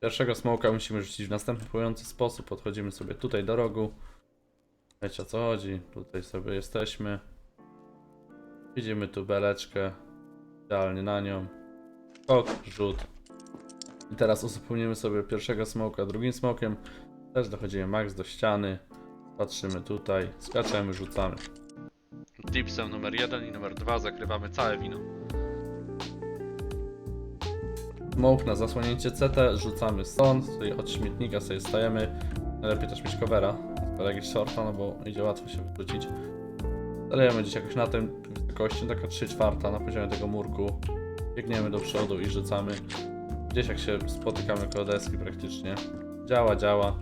Pierwszego smoka musimy rzucić w następujący sposób. Podchodzimy sobie tutaj do rogu. Wiecie o co chodzi. Tutaj sobie jesteśmy. Widzimy tu beleczkę. Idealnie na nią. Skok, rzut. I teraz uzupełnimy sobie pierwszego smoka drugim smokiem. Też dochodzimy max do ściany. Patrzymy tutaj. Skaczemy, rzucamy. Dipsem numer 1 i numer 2 zakrywamy całe wino. Smoke na zasłonięcie CT, rzucamy stąd, tutaj od śmietnika sobie stajemy. Najlepiej też mieć covera, ale jakiś shorta, no bo idzie łatwo się wyklucić. Starajemy gdzieś jakoś na tej wysokości, taka 3 czwarta na poziomie tego murku. Biegniemy do przodu i rzucamy. Gdzieś jak się spotykamy koło deski praktycznie. Działa, działa.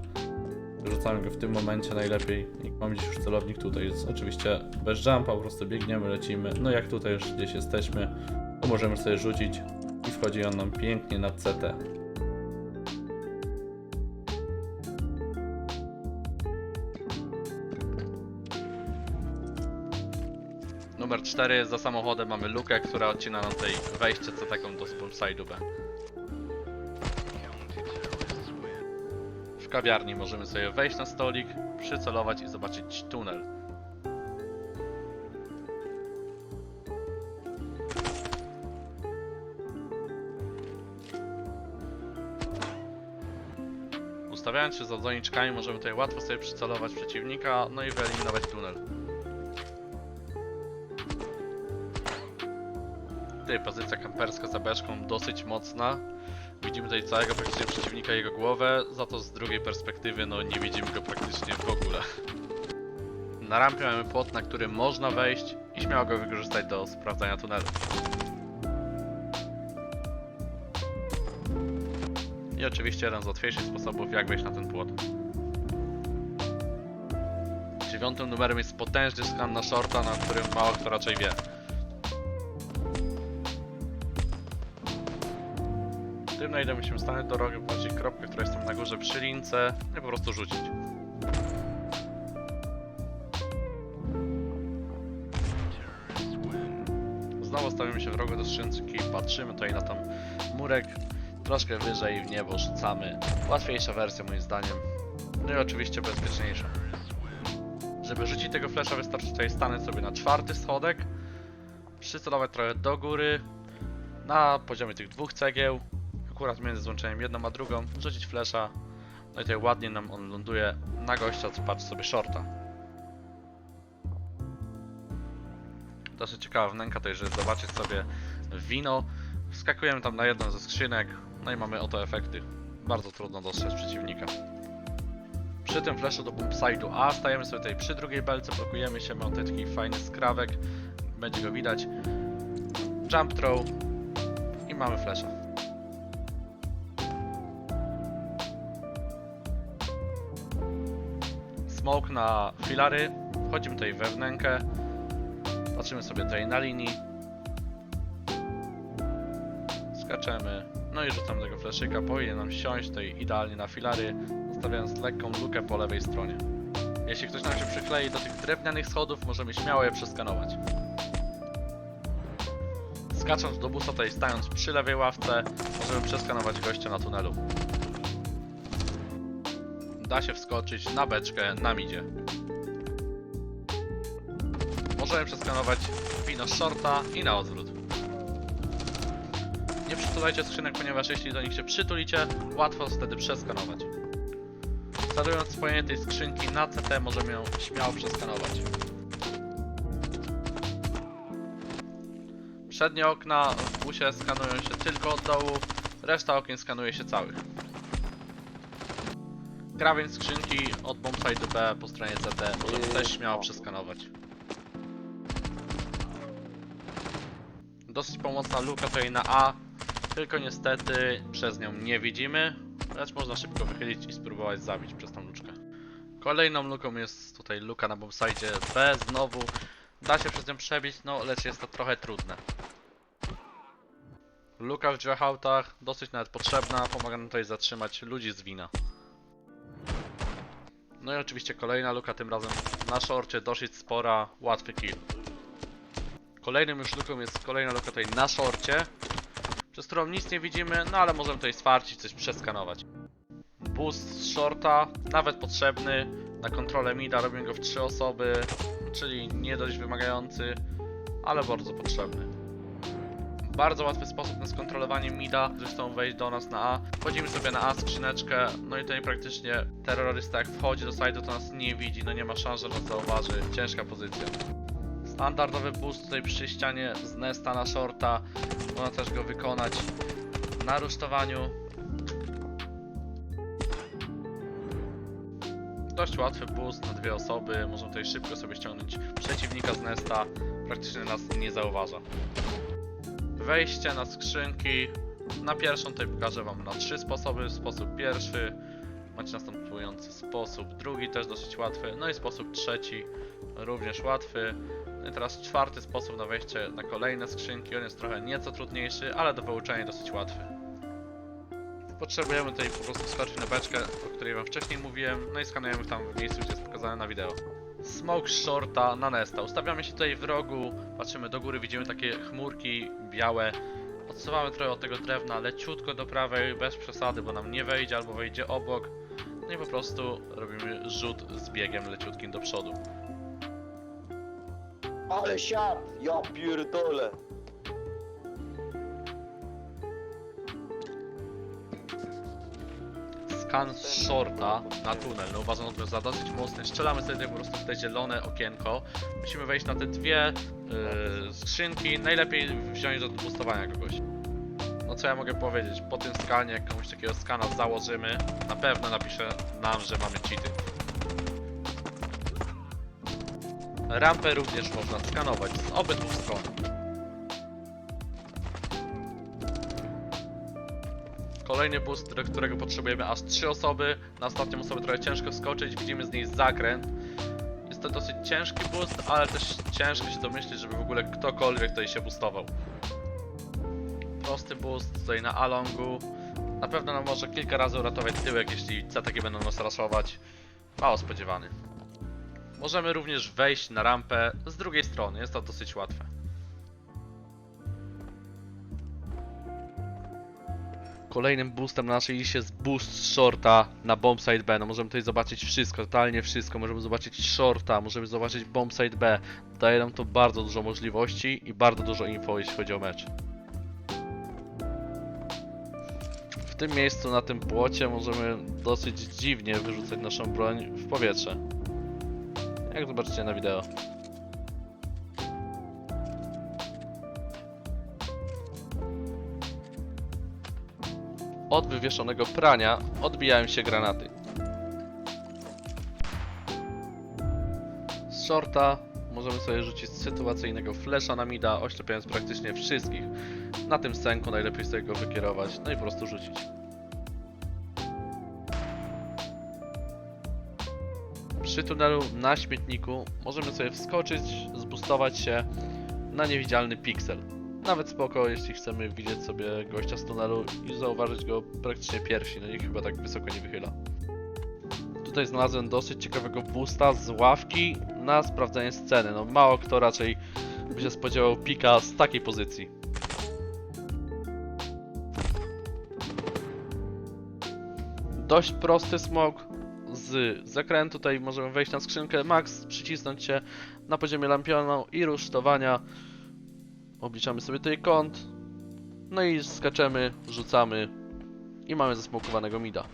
Rzucamy go w tym momencie najlepiej. Jak mamy gdzieś już celownik tutaj, jest oczywiście bez jumpa, po prostu biegniemy, lecimy. No jak tutaj już gdzieś jesteśmy, to możemy sobie rzucić i wchodzi on nam pięknie na CT. Numer 4 za samochodem mamy lukę, która odcina nam tutaj wejście co taką do side'u B. W kawiarni możemy sobie wejść na stolik, przycelować i zobaczyć tunel. Ustawiając się za zoniczkami możemy tutaj łatwo sobie przycelować przeciwnika, no i wyeliminować tunel. Tutaj pozycja kamperska za beczką dosyć mocna. Widzimy tutaj całego praktycznie przeciwnika jego głowę, za to z drugiej perspektywy no nie widzimy go praktycznie w ogóle. Na rampie mamy płot, na który można wejść i śmiało go wykorzystać do sprawdzania tunelu. I oczywiście jeden z łatwiejszych sposobów jak wejść na ten płot. Dziewiątym numerem jest potężny skan na shorta, na którym mało kto raczej wie. Tym na ile musimy stanąć do rogu, patrzeć kropkę, która jest tam na górze przy lince i po prostu rzucić. Znowu stawimy się w rogu do skrzynki, patrzymy tutaj na tam murek, troszkę wyżej w niebo rzucamy. Łatwiejsza wersja moim zdaniem. No i oczywiście bezpieczniejsza. Żeby rzucić tego flesza wystarczy tutaj stanąć sobie na czwarty schodek, przycelować trochę do góry, na poziomie tych dwóch cegieł, akurat między złączeniem jedną a drugą, rzucić flesza, no i tutaj ładnie nam on ląduje na gościa, co patrzy sobie shorta. Dosyć ciekawa wnęka tutaj, żeby zobaczyć sobie wino. Wskakujemy tam na jedną ze skrzynek, no i mamy oto efekty. Bardzo trudno dostrzec przeciwnika. Przy tym flashu do bombside'u A stajemy sobie tutaj przy drugiej belce, blokujemy się, mamy taki fajny skrawek, będzie go widać. Jump throw i mamy flasha. Smoke na filary, wchodzimy tutaj we wnękę, patrzymy sobie tutaj na linii, skaczemy, no i rzucamy tego fleszyka, powinien nam siąść tutaj idealnie na filary, zostawiając lekką lukę po lewej stronie. Jeśli ktoś nam się przyklei do tych drewnianych schodów, możemy śmiało je przeskanować. Skacząc do busa, tutaj stając przy lewej ławce, możemy przeskanować gościa na tunelu. Da się wskoczyć na beczkę na midzie. Możemy przeskanować wino shorta i na odwrót. Przytulajcie skrzynek, ponieważ jeśli do nich się przytulicie, łatwo wtedy przeskanować. Sterując spojenie tej skrzynki na CT możemy ją śmiało przeskanować. Przednie okna w busie skanują się tylko od dołu, reszta okien skanuje się całych. Krawędź skrzynki od bombsite B po stronie CT możemy też śmiało przeskanować. Dosyć pomocna luka tutaj na A, tylko niestety przez nią nie widzimy, lecz można szybko wychylić i spróbować zabić przez tą luczkę. Kolejną luką jest tutaj luka na bombsite B, znowu da się przez nią przebić, no lecz jest to trochę trudne. Luka w drzwiach autach, dosyć nawet potrzebna, pomaga nam tutaj zatrzymać ludzi z wina. No i oczywiście kolejna luka, tym razem na szorcie, dosyć spora, łatwy kill. Kolejnym już luką jest kolejna luka tutaj na szorcie. Przez którą nic nie widzimy, no ale możemy tutaj swarcić, coś przeskanować. Boost z shorta, nawet potrzebny, na kontrolę mida robimy go w trzy osoby, czyli nie dość wymagający, ale bardzo potrzebny. Bardzo łatwy sposób na skontrolowanie mida, zresztą wejść do nas na A. Wchodzimy sobie na A skrzyneczkę, no i tutaj praktycznie terrorysta jak wchodzi do sajtu to nas nie widzi, no nie ma szans, że nas zauważy. Ciężka pozycja. Standardowy boost tutaj przy ścianie z Nesta na shorta, można też go wykonać na rusztowaniu. Dość łatwy boost na dwie osoby, można tutaj szybko sobie ściągnąć przeciwnika z Nesta, praktycznie nas nie zauważa wejście na skrzynki. Na pierwszą tutaj pokażę Wam na trzy sposoby. Sposób pierwszy, macie następujący sposób, drugi też dosyć łatwy, no i sposób trzeci również łatwy. Teraz czwarty sposób na wejście na kolejne skrzynki. On jest trochę nieco trudniejszy, ale do wyuczenia dosyć łatwy. Potrzebujemy tutaj po prostu skoczyć na beczkę, o której Wam wcześniej mówiłem, no i skanujemy tam w miejscu, gdzie jest pokazane na wideo. Smoke shorta na Nesta. Ustawiamy się tutaj w rogu, patrzymy do góry, widzimy takie chmurki białe. Odsuwamy trochę od tego drewna, leciutko do prawej, bez przesady, bo nam nie wejdzie albo wejdzie obok. No i po prostu robimy rzut z biegiem leciutkim do przodu. Ale siad! Ja pierdolę! Skan z shorta na tunel. No uważam to za dosyć mocny. Strzelamy sobie po prostu w te zielone okienko. Musimy wejść na te dwie yy, skrzynki. Najlepiej wziąć do boostowania kogoś. No co ja mogę powiedzieć? Po tym skanie, jak komuś takiego skana założymy, na pewno napisze nam, że mamy cheaty. Rampę również można skanować z obydwu stron. Kolejny boost, do którego potrzebujemy aż 3 osoby. Na ostatnią osobę trochę ciężko skoczyć, widzimy z niej zakręt. Jest to dosyć ciężki boost, ale też ciężko się domyślić, żeby w ogóle ktokolwiek tutaj się boostował. Prosty boost tutaj na Alongu. Na pewno nam może kilka razy uratować tyłek, jeśli C będą nas raszować. Mało spodziewany. Możemy również wejść na rampę z drugiej strony, jest to dosyć łatwe. Kolejnym boostem na naszej liście jest boost shorta na bombsite B. No możemy tutaj zobaczyć wszystko, totalnie wszystko. Możemy zobaczyć shorta, możemy zobaczyć bombsite B. Daje nam to bardzo dużo możliwości i bardzo dużo info, jeśli chodzi o mecz. W tym miejscu, na tym płocie, możemy dosyć dziwnie wyrzucać naszą broń w powietrze. Jak zobaczycie na wideo. Od wywieszonego prania odbijają się granaty. Z shorta możemy sobie rzucić sytuacyjnego flesza na mida, oślepiając praktycznie wszystkich. Na tym scenku najlepiej sobie go wykierować, no i po prostu rzucić. Przy tunelu na śmietniku możemy sobie wskoczyć, zbustować się na niewidzialny piksel. Nawet spoko, jeśli chcemy widzieć sobie gościa z tunelu i zauważyć go praktycznie pierwsi, no i chyba tak wysoko nie wychyla. Tutaj znalazłem dosyć ciekawego boosta z ławki na sprawdzenie sceny. No mało kto raczej by się spodziewał pika z takiej pozycji. Dość prosty smok z zakrętu. Tutaj możemy wejść na skrzynkę max, przycisnąć się na poziomie lampionu i rusztowania. Obliczamy sobie tutaj kąt. No i skaczemy, rzucamy i mamy zasmokowanego mida.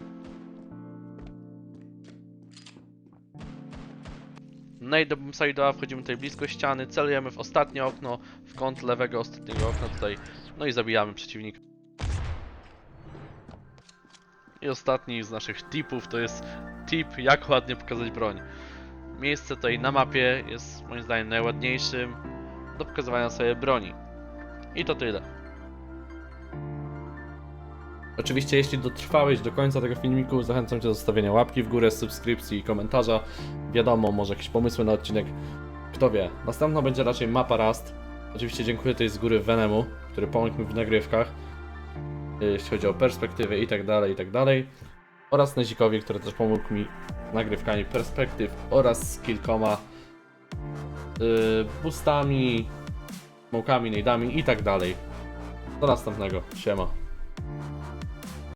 Do bombside'a, wchodzimy tutaj blisko ściany, celujemy w ostatnie okno, w kąt lewego ostatniego okna tutaj, no i zabijamy przeciwnika. I ostatni z naszych tipów to jest tip, jak ładnie pokazać broń. Miejsce tutaj na mapie jest moim zdaniem najładniejszym do pokazywania sobie broni. I to tyle. Oczywiście, jeśli dotrwałeś do końca tego filmiku, zachęcam Cię do zostawienia łapki w górę, subskrypcji i komentarza. Wiadomo, może jakieś pomysły na odcinek. Kto wie. Następna będzie raczej mapa Rust. Oczywiście dziękuję tutaj z góry Venemu, który pomógł mi w nagrywkach. Jeśli chodzi o perspektywy i tak dalej, i tak dalej. Oraz Nezikowi, który też pomógł mi z nagrywkami perspektyw oraz z kilkoma yy, boostami, smokami, nade'ami i tak dalej. Do następnego. Siema.